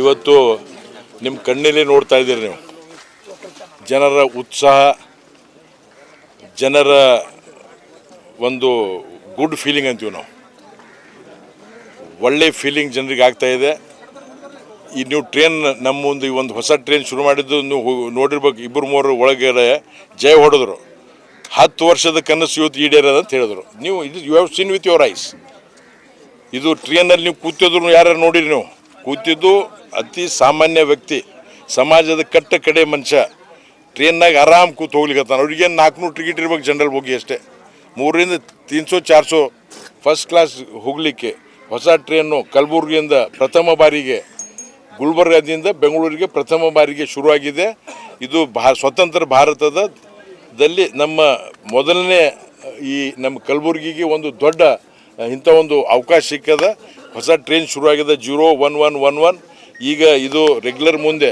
ಇವತ್ತು ನಿಮ್ಮ ಕಣ್ಣಲ್ಲಿ ನೋಡ್ತಾ ಇದ್ದೀರಿ ನೀವು. ಜನರ ಉತ್ಸಾಹ, ಜನರ ಒಂದು ಗುಡ್ ಫೀಲಿಂಗ್ ಅಂತೀವಿ ನಾವು. ಒಳ್ಳೆ ಫೀಲಿಂಗ್ ಜನರಿಗೆ ಆಗ್ತಾ ಇದೆ. ಈ ನೀವು ಟ್ರೈನ್, ನಮ್ಮ ಮುಂದೆ ಈ ಒಂದು ಹೊಸ ಟ್ರೈನ್ ಶುರು ಮಾಡಿದ್ದು ನೀವು ನೋಡಿರ್ಬೇಕು ಇಬ್ಬರು ಮೂರು ಒಳಗಡೆ ಜಯ ಹೊಡೆದ್ರು. ಹತ್ತು ವರ್ಷದ ಕನಸು ಇವತ್ತು ಈಡೇರದ ಅಂತ ಹೇಳಿದ್ರು. ನೀವು, ಇದು you have seen with your eyes ಇದು ಟ್ರೈನಲ್ಲಿ ನೀವು ಕೂತಿದ್ರು ಯಾರ್ಯಾರು ನೋಡಿರಿ ನೀವು? ಕೂತಿದ್ದು ಅತಿ ಸಾಮಾನ್ಯ ವ್ಯಕ್ತಿ, ಸಮಾಜದ ಕಟ್ಟ ಕಡೆ ಮನುಷ್ಯ. ಟ್ರೈನ್ನಾಗ ಆರಾಮ್ ಕೂತು ಹೋಗ್ಲಿಕ್ಕತ್ತಾನ ಅವ್ರಿಗೇನು ನಾಲ್ಕುನೂರು ಟಿಕೆಟ್ ಇರ್ಬೇಕು ಜನರಲ್ ಹೋಗಿ ಅಷ್ಟೇ. ಮೂರರಿಂದ ಚಾರ್ ಚಾರ್ಸೋ ಫಸ್ಟ್ ಕ್ಲಾಸ್ ಹೋಗಲಿಕ್ಕೆ, ಹೊಸ ಟ್ರೈನು ಕಲಬುರಗಿಯಿಂದ ಪ್ರಥಮ ಬಾರಿಗೆ, ಗುಲ್ಬರ್ಗಾದಿಂದ ಬೆಂಗಳೂರಿಗೆ ಪ್ರಥಮ ಬಾರಿಗೆ ಶುರುವಾಗಿದೆ. ಇದು ಭಾ, ಸ್ವತಂತ್ರ ಭಾರತದ ದಲ್ಲಿ ನಮ್ಮ ಮೊದಲನೇ, ಈ ನಮ್ಮ ಕಲಬುರಗಿಗೆ ಒಂದು ದೊಡ್ಡ ಇಂಥ ಒಂದು ಅವಕಾಶ ಸಿಕ್ಕದ ಹೊಸ ಟ್ರೈನ್ ಶುರುವಾಗಿದೆ zero one one one one. ಈಗ ಇದು ರೆಗ್ಯುಲರ್ ಮುಂದೆ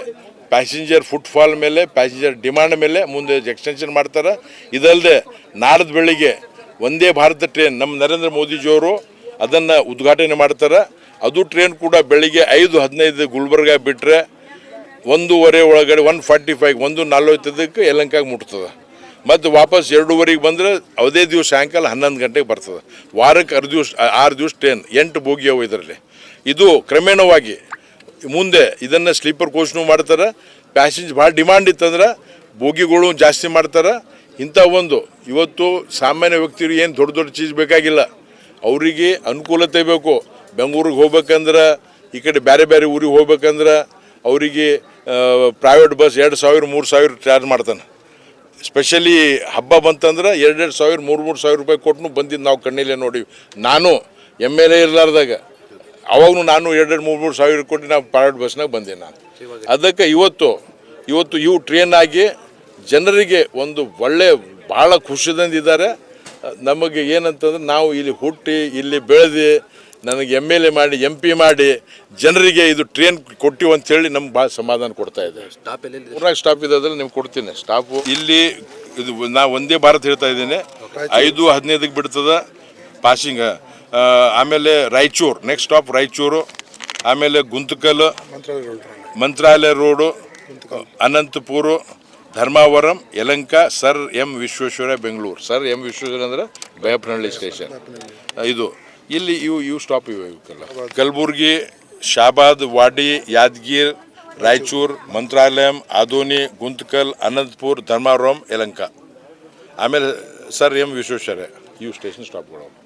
ಪ್ಯಾಸೆಂಜರ್ ಫುಟ್ಫಾಲ್ ಮೇಲೆ ಪ್ಯಾಸೆಂಜರ್ ಡಿಮಾಂಡ್ ಮೇಲೆ ಮುಂದೆ ಎಕ್ಸ್ಟೆನ್ಷನ್ ಮಾಡ್ತಾರೆ. ಇದಲ್ಲದೆ ನಾಡ್ದು ಬೆಳಿಗ್ಗೆ ಒಂದೇ ಭಾರತ ಟ್ರೈನ್ ನಮ್ಮ ನರೇಂದ್ರ ಮೋದಿಜಿಯವರು ಅದನ್ನು ಉದ್ಘಾಟನೆ ಮಾಡ್ತಾರೆ. ಅದು ಟ್ರೈನ್ ಕೂಡ ಬೆಳಿಗ್ಗೆ ಐದು ಹದಿನೈದು ಗುಲ್ಬರ್ಗ ಬಿಟ್ಟರೆ ಒಂದೂವರೆ ಒಳಗಡೆ ಒನ್ ಫಾರ್ಟಿ ಫೈವ್ ಒಂದು ನಲ್ವತ್ತದಕ್ಕೆ ಯಲಂಕಾಗಿ ಮುಟ್ತದೆ. ಮತ್ತು ವಾಪಸ್ ಎರಡೂವರೆಗೆ ಬಂದರೆ ಅದೇ ದಿವಸ ಸಾಯಂಕಾಲ ಹನ್ನೊಂದು ಗಂಟೆಗೆ ಬರ್ತದೆ. ವಾರಕ್ಕೆ ಅರ್ಧ ದಿವಸ, ಆರು ದಿವಸ ಟ್ರೈನ್ ಎಂಟು ಬೋಗಿ ಅವು ಇದರಲ್ಲಿ. ಇದು ಕ್ರಮೇಣವಾಗಿ ಮುಂದೆ ಇದನ್ನು ಸ್ಲೀಪರ್ ಕೋಚ್ನು ಮಾಡ್ತಾರೆ. ಪ್ಯಾಸೆಂಜ್ ಭಾಳ ಡಿಮ್ಯಾಂಡ್ ಇತ್ತಂದ್ರೆ ಬೋಗಿಗಳು ಜಾಸ್ತಿ ಮಾಡ್ತಾರೆ. ಇಂಥ ಒಂದು ಇವತ್ತು ಸಾಮಾನ್ಯ ವ್ಯಕ್ತಿಗಳಿಗೆ ಏನು ದೊಡ್ಡ ದೊಡ್ಡ ಚೀಸ್ ಬೇಕಾಗಿಲ್ಲ. ಅವರಿಗೆ ಅನುಕೂಲತೆ ಬೇಕು. ಬೆಂಗಳೂರಿಗೆ ಹೋಗ್ಬೇಕಂದ್ರೆ, ಈ ಕಡೆ ಬೇರೆ ಬೇರೆ ಊರಿಗೆ ಹೋಗ್ಬೇಕಂದ್ರೆ, ಅವರಿಗೆ ಪ್ರೈವೇಟ್ ಬಸ್ ಎರಡು ಸಾವಿರ, ಮೂರು ಸಾವಿರ ಚಾರ್ಜ್ ಮಾಡ್ತಾನೆ. ಸ್ಪೆಷಲಿ ಹಬ್ಬ ಬಂತಂದ್ರೆ ಎರಡೆರಡು ಸಾವಿರ, ಮೂರು ಮೂರು ಸಾವಿರ ರೂಪಾಯಿ ಕೊಟ್ಟು ಬಂದಿದ್ದು ನಾವು ಕಣ್ಣಿಲ್ಲ ನೋಡಿ ನಾನು ಎಂ ಎಲ್ ಎ ಇರಲಾರ್ದಾಗ ಅವಾಗೂ ನಾನು ಎರಡೆರಡು, ಮೂರು ಮೂರು ಸಾವಿರ ಕೊಟ್ಟು ನಾವು ಪ್ರೈವೇಟ್ ಬಸ್ನಾಗ ಬಂದೆ ನಾನು. ಅದಕ್ಕೆ ಇವತ್ತು ಇವತ್ತು ಇವು ಟ್ರೈನ್ ಆಗಿ ಜನರಿಗೆ ಒಂದು ಒಳ್ಳೆ ಭಾಳ ಖುಷಿದಂದಿದ್ದಾರೆ ನಮಗೆ ಏನಂತಂದ್ರೆ ನಾವು ಇಲ್ಲಿ ಹುಟ್ಟಿ, ಇಲ್ಲಿ ಬೆಳೆದು ನನಗೆ ಎಂ ಎಲ್ ಎ ಮಾಡಿ ಎಂ ಪಿ ಮಾಡಿ ಜನರಿಗೆ ಇದು ಟ್ರೈನ್ ಕೊಟ್ಟಿವ್ ಅಂತ ಹೇಳಿ ನಮ್ಗೆ ಭಾಳ ಸಮಾಧಾನ ಕೊಡ್ತಾ ಇದೆ. ಸ್ಟಾಪ್ ಊರಾಗ ಸ್ಟಾಪ್ ಇದೆ ಅದ್ರಲ್ಲಿ ನಿಮ್ಗೆ ಕೊಡ್ತೀನಿ. ಸ್ಟಾಪು ಇಲ್ಲಿ ಇದು ನಾ ಒಂದೇ ಭಾರತ್ ಹೇಳ್ತಾ ಇದ್ದೀನಿ. ಐದು ಹದಿನೈದಕ್ಕೆ ಬಿಡ್ತದ ಪಾಸಿಂಗ್ ಆಮೇಲೆ ರಾಯಚೂರು ನೆಕ್ಸ್ಟ್ ಸ್ಟಾಪ್ ರಾಯಚೂರು ಆಮೇಲೆ Guntakal Mantralayam road Anantapur Dharmavaram Yelahanka sir M Visvesvara Bengaluru. Sir M Visvesvara ಅಂದರೆ ಬಯಪನಹಳ್ಳಿ ಸ್ಟೇಷನ್ ಇದು. ಇಲ್ಲಿ ಇವು ಇವು ಸ್ಟಾಪ್ ಇವೆ ಇವಕ್ಕೆಲ್ಲ. ಕಲಬುರ್ಗಿ, ಶಾಬಾದ್, ವಾಡಿ, ಯಾದಗಿರ್, ರಾಯಚೂರ್, ಮಂತ್ರಾಲಯಂ, ಆದೋನಿ, ಗುಂತಕಲ್, ಅನಂತಪುರ್ ಧರ್ಮಾರೋಮ್ ಯಲಂಕ. ಆಮೇಲೆ ಸರ್ ಎಂ ವಿಶ್ವೇಶ್ವರ ಇವು ಸ್ಟೇಷನ್ ಸ್ಟಾಪ್ಗಳು